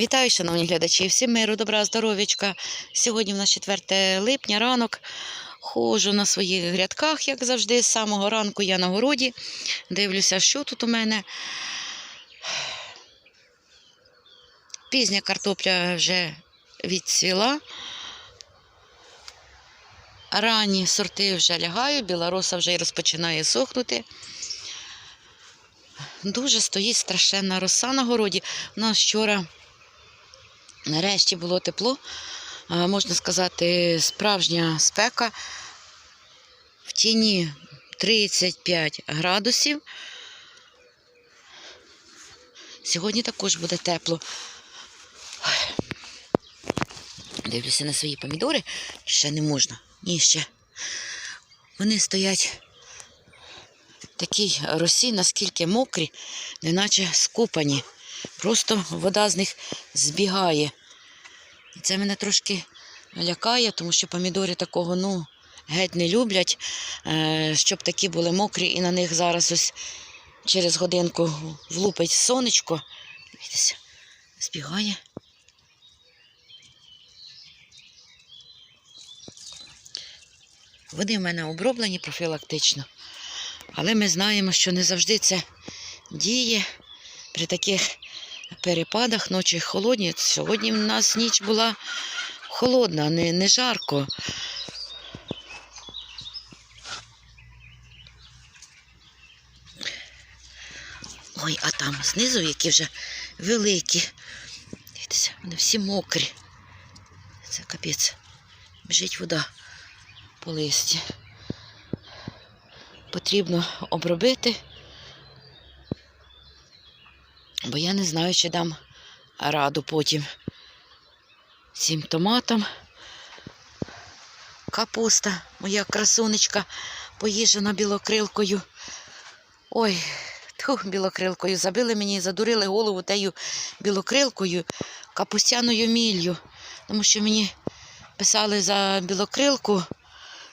Вітаю, шановні глядачі, всім миру, добра, здоров'ячка. Сьогодні в нас 4 липня, ранок. Ходжу на своїх грядках, як завжди. З самого ранку я на городі. Дивлюся, що тут у мене. Пізня картопля вже відцвіла. Ранні сорти вже лягають, білороса вже розпочинає сохнути. Дуже стоїть страшенна роса на городі. У нас вчора нарешті було тепло, можна сказати, справжня спека. В тіні 35 градусів. Сьогодні також буде тепло. Дивлюся на свої помідори. Ще не можна. Ні, ще. Вони стоять в такій росі, наскільки мокрі, неначе скупані. Просто вода з них збігає. Це мене трошки лякає, тому що помідори такого ну, геть не люблять, е, щоб такі були мокрі, і на них зараз ось через годинку влупить сонечко. Дивіться, збігає. Вони в мене оброблені профілактично. Але ми знаємо, що не завжди це діє при таких перепадах, ночі холодні. Сьогодні в нас ніч була холодна, не, не жарко. Ой, а там знизу, які вже великі. Дивіться, вони всі мокрі. Це капець. Біжить вода по листі. Потрібно обробити, бо я не знаю, чи дам раду потім цим томатам. Капуста, моя красунечка, поїжджена білокрилкою. Ой, тьфу, білокрилкою. Забили мені, і задурили голову тею білокрилкою, капустяною міллю. Тому що мені писали за білокрилку,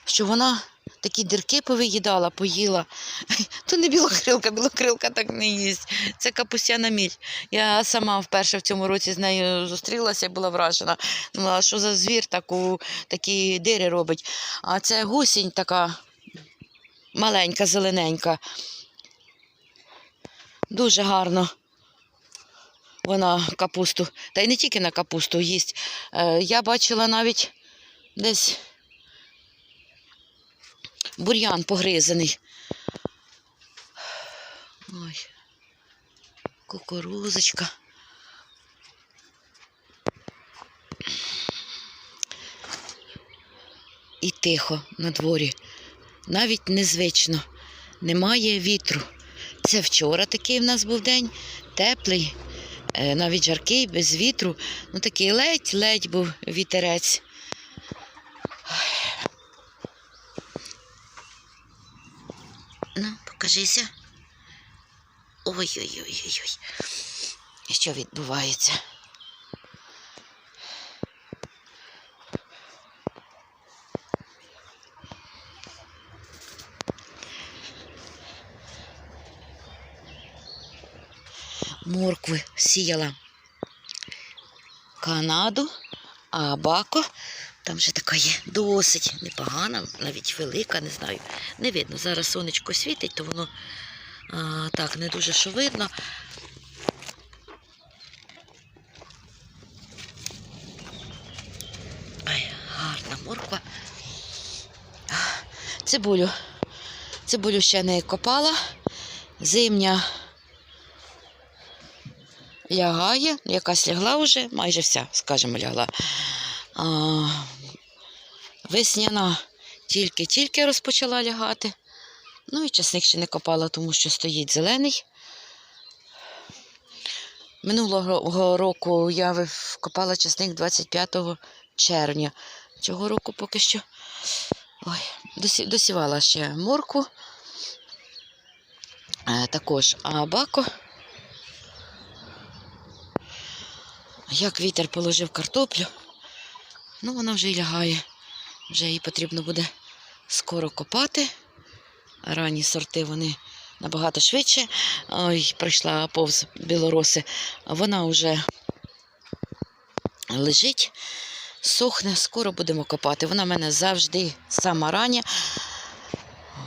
що вона такі дірки повиїдала, поїла. То не білокрилка, білокрилка так не їсть. Це капустяна міль. Я сама вперше в цьому році з нею зустрілася і була вражена. Думала, що за звір таку, такі дири робить. А це гусінь така маленька, зелененька. Дуже гарно. Вона капусту, та й не тільки на капусту їсть. Е, я бачила навіть десь бур'ян погризаний. Ой, кукурузочка. І тихо на дворі. Навіть незвично. Немає вітру. Це вчора такий в нас був день, теплий, е, навіть жаркий, без вітру. Ну такий ледь-ледь був вітерець. Ну, покажися. Ой-ой-ой-ой-ой. Що відбувається? Моркви сіяла Канаду, а Бако там вже така є досить непогана, навіть велика, не знаю. Не видно. Зараз сонечко світить, то воно а, так не дуже що видно. Ай, гарна морква. Цибулю. Цибулю ще не копала. Зимня лягає, якась лягла вже, майже вся, скажімо, лягла. А, весняна тільки-тільки розпочала лягати. Ну і часник ще не копала, тому що стоїть зелений. Минулого року я вкопала часник 25 червня. Цього року поки що Ой, досівала ще морку. Е, також абако. Як вітер положив картоплю, ну вона вже й лягає. Вже її потрібно буде скоро копати. Ранні сорти вони набагато швидше. Ой, пройшла повз білороси. Вона вже лежить, сохне, скоро будемо копати. Вона в мене завжди сама рання.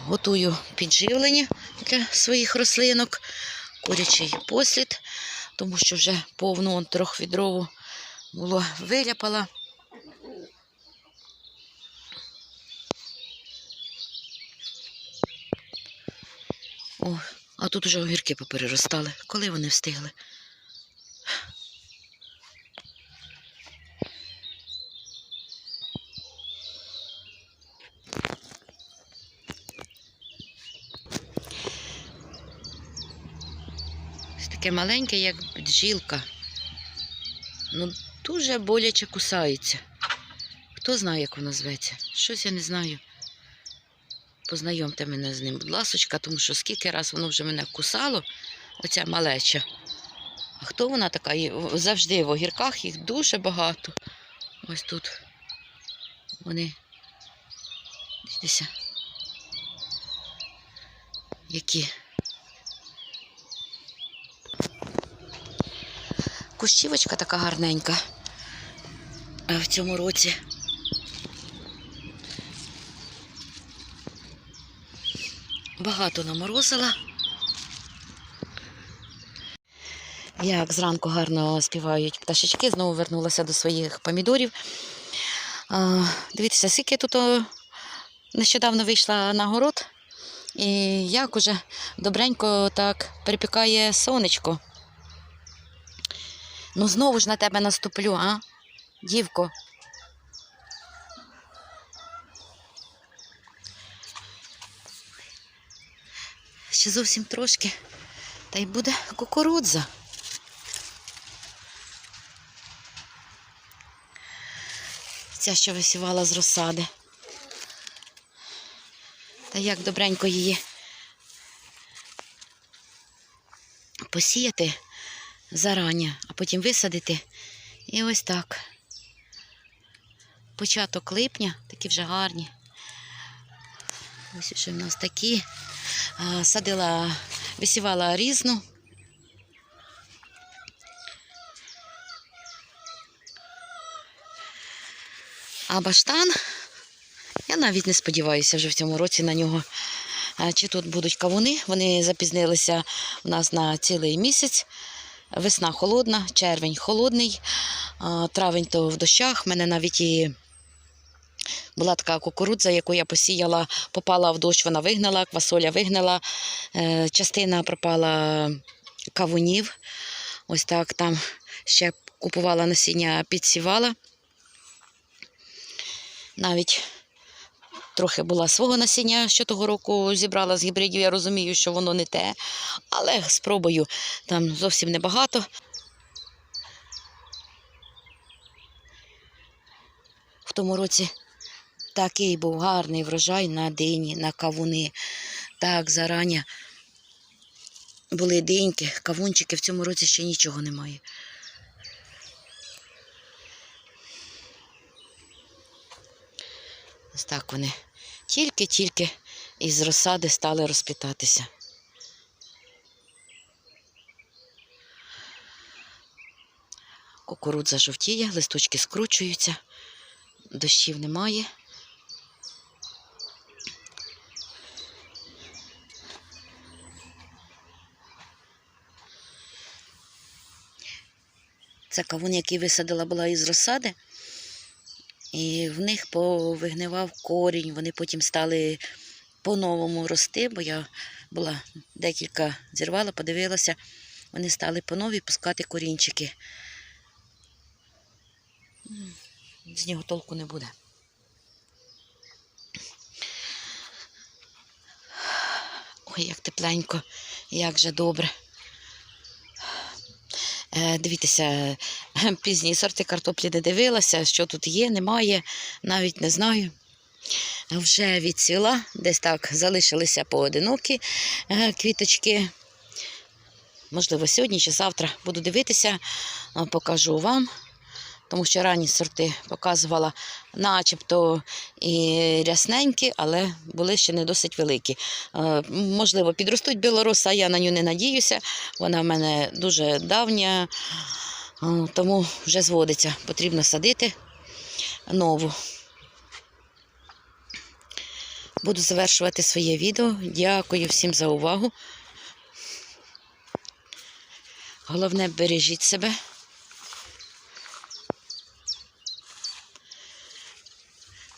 Готую підживлення для своїх рослинок, курячий послід, тому що вже повну трьохвідрову було виляпала. О, а тут уже огірки попереростали. Коли вони встигли? Таке маленьке, як бджілка. Ну, дуже боляче кусається. Хто знає, як воно зветься? Щось я не знаю. Познайомте мене з ним, будь ласочка, тому що скільки раз воно вже мене кусало, оця малеча. А хто вона така? Завжди в огірках їх дуже багато. Ось тут. Вони. Дивіться. Які. Кущівочка така гарненька. В цьому році. Багато наморозила. Як зранку гарно співають пташечки, знову вернулася до своїх помідорів. Дивіться, скільки тут нещодавно вийшла на город, і як уже добренько так припікає сонечко. Ну, знову ж на тебе наступлю, а? Дівко. Ще зовсім трошки. Та й буде кукурудза. Ця, що висівала з розсади. Та як добренько її посіяти зарані, а потім висадити. І ось так. Початок липня, такі вже гарні. Ось вже в нас такі. Садила, висівала різну. А баштан, я навіть не сподіваюся вже в цьому році на нього. Чи тут будуть кавуни? Вони запізнилися у нас на цілий місяць. Весна холодна, червень холодний, травень то в дощах. У мене навіть і була така кукурудза, яку я посіяла, попала в дощ, вона вигнала, квасоля вигнала, е, частина пропала кавунів. Ось так там ще купувала насіння, підсівала. Навіть трохи була свого насіння, що того року зібрала з гібридів. Я розумію, що воно не те, але спробую там зовсім небагато. В тому році такий був гарний врожай на дині, на кавуни. Так, зарані були диньки, кавунчики. В цьому році ще нічого немає. Ось так вони тільки-тільки із розсади стали розпітатися. Кукурудза жовтіє, листочки скручуються, дощів немає. Це кавун, який висадила була із розсади. І в них повигнивав корінь, вони потім стали по-новому рости, бо я була декілька зірвала, подивилася, вони стали по новій пускати корінчики. З нього толку не буде. Ой, як тепленько, як же добре. Е, Дивіться, пізні сорти картоплі не дивилася, що тут є, немає, навіть не знаю. Вже відсвіла, десь так залишилися поодинокі е, квіточки. Можливо, сьогодні чи завтра буду дивитися, е, покажу вам, тому що ранні сорти показувала начебто і рясненькі, але були ще не досить великі. Е, можливо, підростуть білоруса, я на нього не надіюся. Вона в мене дуже давня, е, тому вже зводиться. Потрібно садити нову. Буду завершувати своє відео. Дякую всім за увагу. Головне, бережіть себе.